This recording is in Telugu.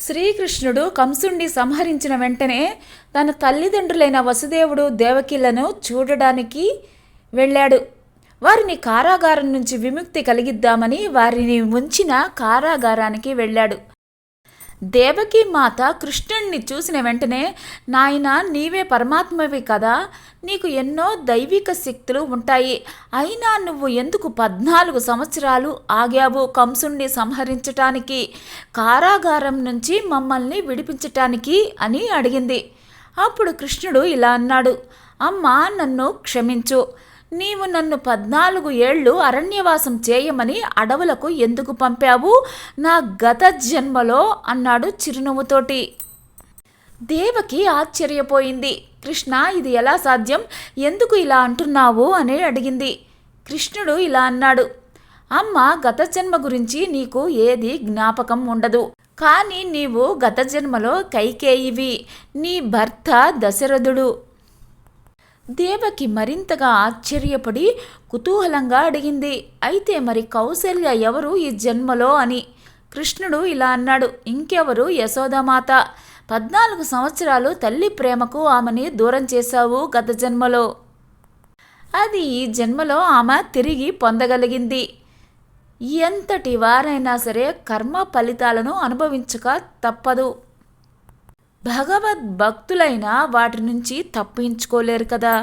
శ్రీకృష్ణుడు కంసుణ్ణి సంహరించిన వెంటనే తన తల్లిదండ్రులైన వసుదేవుడు దేవకిలను చూడడానికి వెళ్ళాడు. వారిని కారాగారం నుంచి విముక్తి కలిగిద్దామని వారిని ఉంచిన కారాగారానికి వెళ్ళాడు. దేవకి మాత కృష్ణుణ్ణి చూసిన వెంటనే నాయన నీవే పరమాత్మవి కదా నీకు ఎన్నో దైవిక శక్తులు ఉంటాయి. అయినా నువ్వు ఎందుకు పద్నాలుగు సంవత్సరాలు ఆగావు కంసుణ్ణి సంహరించటానికి? కారాగారం నుంచి మమ్మల్ని విడిపించటానికి? అని అడిగింది. అప్పుడు కృష్ణుడు ఇలా అన్నాడు అమ్మ నన్ను క్షమించు. నీవు నన్ను పద్నాలుగు ఏళ్ళు అరణ్యవాసం చేయమని అడవులకు ఎందుకు పంపావు? నా గత జన్మలో అన్నాడు చిరునవ్వుతోటి. దేవకి ఆశ్చర్యపోయింది. కృష్ణ ఇది ఎలా సాధ్యం? ఎందుకు ఇలా అంటున్నావు? అని అడిగింది. కృష్ణుడు ఇలా అన్నాడు. అమ్మ గత జన్మ గురించి నీకు ఏది జ్ఞాపకం ఉండదు. కానీ నీవు గత జన్మలో కైకేయివి. నీ భర్త దశరథుడు. దేవకి మరింతగా ఆశ్చర్యపడి కుతూహలంగా అడిగింది. అయితే మరి కౌశల్య ఎవరు ఈ జన్మలో అని. కృష్ణుడు ఇలా అన్నాడు. ఇంకెవరు యశోదమాత పద్నాలుగు సంవత్సరాలు తల్లి ప్రేమకు ఆమెని దూరం చేశావు గత జన్మలో. అది ఈ జన్మలో ఆమె తిరిగి పొందగలిగింది. ఎంతటి వారైనా సరే కర్మ ఫలితాలను అనుభవించక తప్పదు. భగవద్భక్తులైనా వాటి నుంచి తప్పించుకోలేరు కదా.